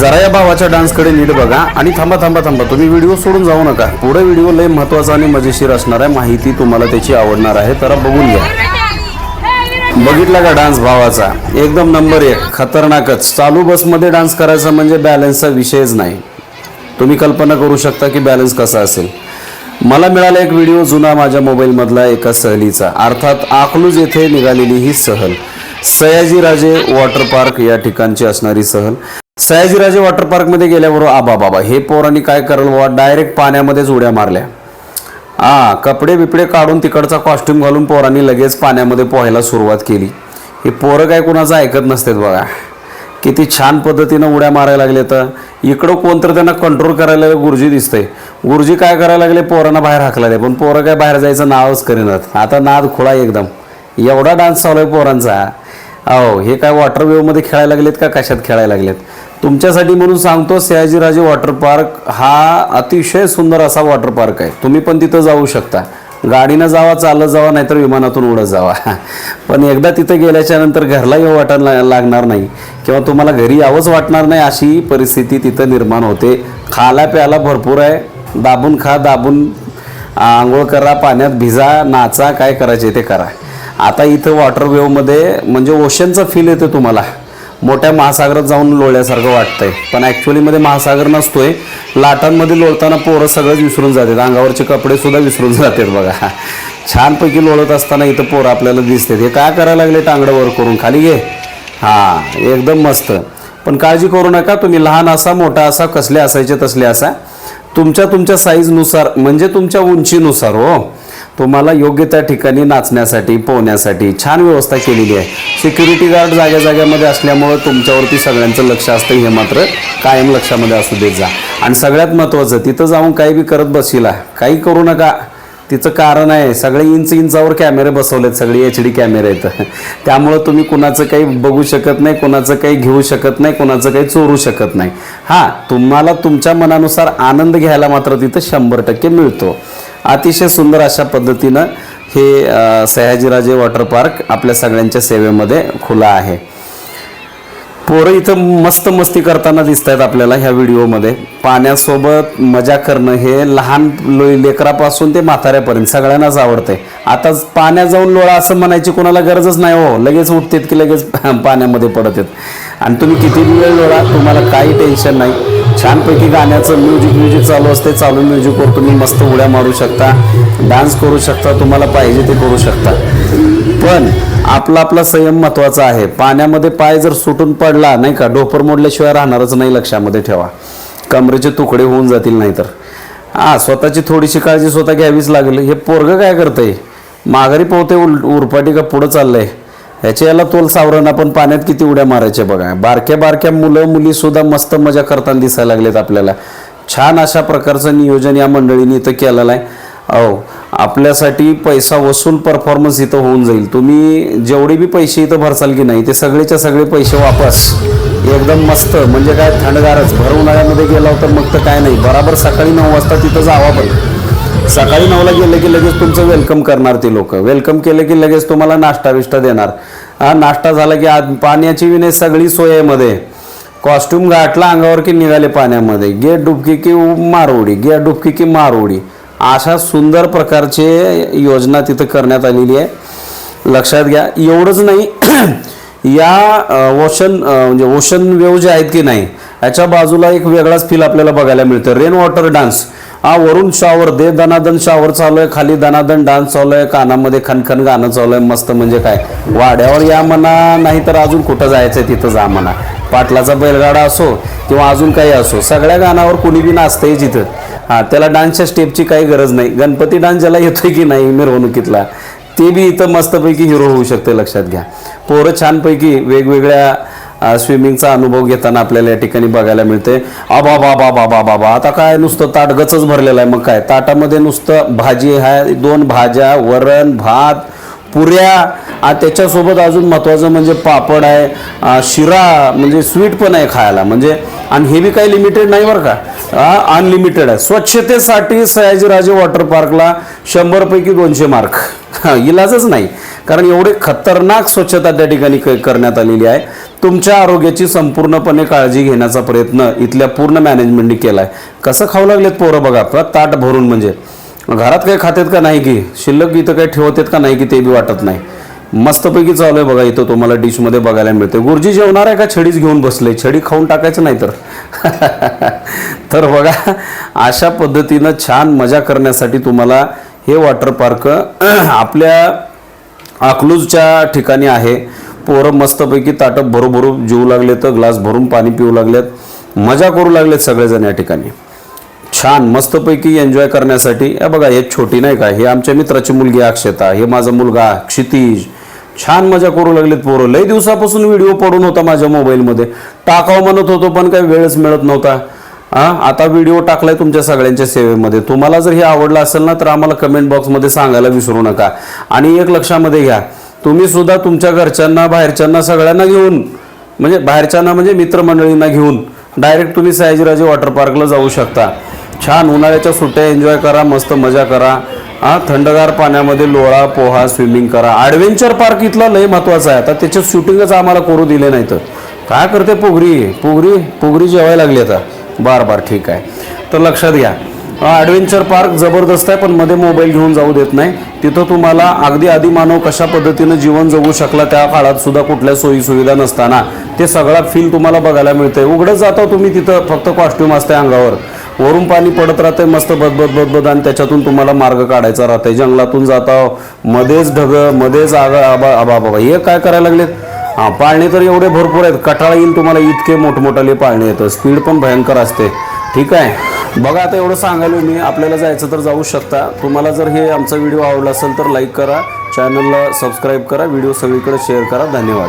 जरा या भावाच्या डान्सकडे नीट बघा आणि थांबा थांबा थांबा. तुम्ही व्हिडिओ सोडून जाऊ नका. पुढे व्हिडिओ लय महत्त्वाचा आणि मजेशीर असणार आहे. माहिती तुम्हाला त्याची आवडणार आहे. तर बघून घ्या. बघितला का डान्स भावाचा? एकदम नंबर एक. खतरनाकच. चालू बसमध्ये डान्स करायचा म्हणजे बॅलन्सचा विषयच नाही. तुम्ही कल्पना करू शकता की बॅलन्स कसा असेल. मला मिळाला एक व्हिडिओ जुना माझ्या मोबाईलमधला एका सहलीचा. अर्थात आखलूज येथे निघालेली ही सहल. सयाजीराजे वॉटर पार्क या ठिकाणची असणारी सहल. सयाजीराजे वॉटर पार्कमध्ये गेल्याबरोबर आबा बाबा हे पोरांनी काय करल बाबा डायरेक्ट पाण्यामध्येच उड्या मारल्या. हा कपडे बिपडे काढून तिकडचा कॉस्ट्युम घालून पोरांनी लगेच पाण्यामध्ये पोहायला सुरुवात केली. हे पोरं काय कुणाचं ऐकत नसतात बघा. किती छान पद्धतीनं उड्या मारायला लागले तर. इकडं कोणतरी त्यांना कंट्रोल करायला गुरुजी दिसतंय. गुरुजी काय करायला लागले पोरांना बाहेर हाकलाले पण पोरं काय बाहेर जायचं नावच करेनात. आता नाद खुळा एकदम. एवढा डान्स चालू आहे पोरांचा. अहो हे काय वॉटर वेवमध्ये खेळायला लागलेत का कशात खेळायला लागलेत? तुमच्यासाठी म्हणून सांगतो सयाजीराजे वॉटर पार्क हा अतिशय सुंदर असा वॉटर पार्क आहे. तुम्ही पण तिथं जाऊ शकता. गाडीनं जावा चालत जावा नाहीतर विमानातून उडत जावा. पण एकदा तिथं गेल्याच्यानंतर घरला वाटायला लागणार नाही किंवा तुम्हाला घरी यावंच वाटणार नाही अशी परिस्थिती तिथं निर्माण होते. खाला प्याला भरपूर आहे. दाबून खा दाबून आंघोळ करा पाण्यात भिजा नाचा काय करायचे ते करा. आता इथं वॉटर वेवमध्ये म्हणजे ओशनचा फील येतो तुम्हाला. मोठ्या महासागरात जाऊन लोळल्यासारखं वाटतंय. पण ॲक्च्युलीमध्ये महासागर नसतोय. लाटांमध्ये लोळताना पोरं सगळंच विसरून जातात. अंगावरचे कपडे सुद्धा विसरून जातात बघा. छानपैकी लोळत असताना इथं पोरं आपल्याला दिसतात. हे काय करायला लागले टांगडं वर करून? खाली घे. हां एकदम मस्त. पण काळजी करू नका तुम्ही. लहान असा मोठा असा कसले असायचे तसले असा. तुमच्या तुमच्या साईजनुसार म्हणजे तुमच्या उंचीनुसार हो. तुम्हाला योग्य त्या ठिकाणी नाचण्यासाठी पोहण्यासाठी छान व्यवस्था केलेली आहे. सिक्युरिटी गार्ड जाग्या जाग्यामध्ये असल्यामुळं तुमच्यावरती सगळ्यांचं लक्ष असतं हे मात्र कायम लक्षामध्ये असू देत जा. आणि सगळ्यात महत्त्वाचं तिथं जाऊन काही बी करत बसिला काही करू नका. तिचं कारण आहे सगळे इंच इंचावर कॅमेरे बसवलेत सगळे एच डी कॅमेरे आहेत. त्यामुळं तुम्ही कुणाचं काही बघू शकत नाही कुणाचं काही घेऊ शकत नाही कुणाचं काही चोरू शकत नाही. हां तुम्हाला तुमच्या मनानुसार आनंद घ्यायला मात्र तिथं शंभर टक्के मिळतो. अतिशय सुंदर अशा पद्धतीनं हे सयाजीराजे वॉटर पार्क आपल्या सगळ्यांच्या सेवेमध्ये खुला आहे. पोरं इथं मस्त मस्ती करताना दिसत आहेत आपल्याला ह्या व्हिडिओमध्ये. पाण्यासोबत मजा करणं हे लहान लेकरापासून ते म्हाताऱ्यापर्यंत सगळ्यांनाच आवडते आता पाण्यात जाऊन लोळा असं म्हणायची कोणाला गरजच नाही हो. लगेच उठतेत की लगेच पाण्यामध्ये पडत आहेत. आणि तुम्ही किती वेळ जोडा तुम्हाला काही टेन्शन नाही. छानपैकी गाण्याचं म्युझिक म्युझिक चालू असते चालू म्युझिकवर तुम्ही मस्त उड्या मारू शकता. डान्स करू शकता तुम्हाला पाहिजे ते करू शकता. पण आपला आपला संयम महत्त्वाचा आहे. पाण्यामध्ये पाय जर सुटून पडला नाही का डोपर मोडल्याशिवाय राहणारच नाही लक्षामध्ये ठेवा. कमरेचे तुकडे होऊन जातील नाहीतर. हां स्वतःची थोडीशी काळजी स्वतः घ्यावीच लागेल. हे पोरगं काय करतंय? माघारी पोहते उल उरपाटी का पुढं चाललंय? ह्याच्या याला तोल सावरण आपण पाण्यात किती उड्या मारायच्या बघा. बारक्या बारक्या मुलं मुली सुद्धा मस्त मजा करताना दिसायला लागलेत आपल्याला. छान अशा प्रकारचं नियोजन या मंडळीने इथं केलेलं आहे. अहो आपल्यासाठी पैसा वसूल परफॉर्मन्स इथं होऊन जाईल. तुम्ही जेवढे बी पैसे इथं भरसाल की नाही ते सगळेच्या सगळे पैसे वापस. एकदम मस्त. म्हणजे काय थंडगारच. भर उन्हाळ्यामध्ये गेला होता मग तर काय नाही. बराबर सकाळी नऊ वाजता तिथं जावा पण. सकाळी नऊला गेलं की लगेच तुमचं वेलकम करणार ते लोक. वेलकम केलं की लगेच तुम्हाला नाश्ता विष्टा देणार. हा नाश्ता झाला की आज पाण्याची विने सगळी सोय आहे मध्ये कॉस्ट्युम गाठला अंगावर की निघाले पाण्यामध्ये. गे डुबकी की मारवडी गे डुबकी की मारवडी अशा सुंदर प्रकारचे योजना तिथं करण्यात आलेली आहे. लक्षात घ्या एवढंच नाही या ओशन म्हणजे ओशन वेव जे आहेत की नाही याच्या बाजूला एक वेगळाच फील आपल्याला बघायला मिळतं. रेन वॉटर डान्स हा वरून शॉवर दे दनादन शॉवर चालू आहे खाली दनादन डान्स चालू आहे कानामध्ये खनखन गाणं चालू आहे मस्त म्हणजे काय? वाड्यावर या म्हणा नाही तर अजून कुठं जायचं तिथं जा म्हणा. पाटलाचा बैलगाडा असो किंवा अजून काही असो सगळ्या गाण्यावर कुणी बी नाचतंय जिथं. हां त्याला डान्सच्या स्टेपची काही गरज नाही. गणपती डान्स ज्याला येतोय की नाही मिरवणुकीतला ते बी इथं मस्तपैकी हिरो होऊ शकते लक्षात घ्या. पोरं छानपैकी वेगवेगळ्या स्विमिंगचा अनुभव घेताना आपल्याला या ठिकाणी बघायला मिळते आबा बाबा बाबा बाबा आता काय नुसतं ताट गचच भरलेलं आहे मग काय? ताटामध्ये नुसतं भाजी आहे दोन भाज्या वरण भात पुऱ्या आणि त्याच्यासोबत अजून महत्त्वाचं म्हणजे पापड आहे शिरा म्हणजे स्वीट पण आहे खायला. म्हणजे आणि हे बी काही लिमिटेड नाही बरं का? अनलिमिटेड आहे. स्वच्छतेसाठी सयाजीराजे वॉटर पार्कला शंभर पैकी दोनशे मार्क. इलाजच नाही. कारण एवढे खतरनाक स्वच्छता त्या ठिकाणी क- करण्यात आलेली आहे. तुमच्या आरोग्याची संपूर्णपणे काळजी घेण्याचा प्रयत्न इथल्या पूर्ण मॅनेजमेंटने केला आहे कसं खाऊ लागलेत पोरं बघा ताट भरून म्हणजे. घरात काही खातेत का नाही की? शिल्लक इथं काही ठेवतात का नाही की ते बी वाटत नाही. मस्तपैकी चालू आहे बघा इथं तुम्हाला डिशमध्ये बघायला मिळते गुरुजी जेवणार आहे का छडीच घेऊन बसले? छडी खाऊन टाकायचं नाही तर. तर बघा अशा पद्धतीनं छान मजा करण्यासाठी तुम्हाला हे वॉटर पार्क आपल्या अकलूजच्या ठिकाणी आहे. पोरं मस्तपैकी ताटं भरू जेवू लागले तर ग्लास भरून पाणी पिऊ लागलेत. मजा करू लागलेत सगळेजण या ठिकाणी. छान मस्तपैकी एन्जॉय करण्यासाठी. या बघा हे छोटी नाही का? हे आमच्या मित्राची मुलगी अक्षता हे माझा मुलगा क्षितिज छान मजा करू लागलेत पोरं. लई दिवसापासून व्हिडिओ पडून होता माझ्या मोबाईलमध्ये. टाकावं म्हणत होतो पण काही वेळच मिळत नव्हता. हा आता व्हिडिओ टाकलाय तुमच्या सगळ्यांच्या सेवेमध्ये. तुम्हाला जर हे आवडलं असेल ना तर आम्हाला कमेंट बॉक्समध्ये सांगायला विसरू नका. आणि एक लक्षामध्ये घ्या तुम्ही सुद्धा तुमच्या घरच्यांना बाहेरच्यांना सगळ्यांना घेऊन म्हणजे बाहेरच्यांना म्हणजे मित्रमंडळींना घेऊन डायरेक्ट तुम्ही सयाजीराजे वॉटर पार्कला जाऊ शकता. छान उन्हाळ्याच्या सुट्ट्या एन्जॉय करा मस्त मजा करा. हा थंडगार पाण्यामध्ये लोळा पोहा स्विमिंग करा. ॲडव्हेंचर पार्क इथला लय महत्त्वाचा आहे. आता त्याच्यात शूटिंगच आम्हाला करू दिले नाही तर काय करते पोगरी? पोगरी? पोगरी जेवायला लागली आता. बार बार ठीक आहे. तर लक्षात घ्या. ॲडव्हेंचर पार्क जबरदस्त आहे पण मध्ये मोबाईल घेऊन जाऊ देत नाही. तिथं तुम्हाला अगदी आदिमानव कशा पद्धतीनं जीवन जगू शकला त्या काळात सुद्धा कुठल्या सोयीसुविधा नसताना. ते सगळा फील तुम्हाला बघायला मिळतंय. उघडच जाता तुम्ही तिथं. फक्त कॉस्ट्युम असते अंगावर. वरून पाणी पडत राहतंय मस्त बदबद बदबद आणि त्याच्यातून तुम्हाला मार्ग काढायचा राहतंय. जंगलातून जाता मध्येच ढग मध्येच आगा आबा आबा बाबा हे काय करायला लागलेत? हां पाळणे तर एवढे भरपूर आहेत. कटाळा येईल तुम्हाला इतके मोठमोठाले पाळणे येतं. स्पीड पण भयंकर असते. ठीक आहे? बघा आता एवढं सांगायलो मी. आपल्याला जायचं तर जाऊ शकता. तुम्हाला जर हे आमचा व्हिडिओ आवडला असेल तर लाईक करा. चॅनलला सबस्क्राईब करा. व्हिडिओ सगळीकडे शेअर करा. धन्यवाद.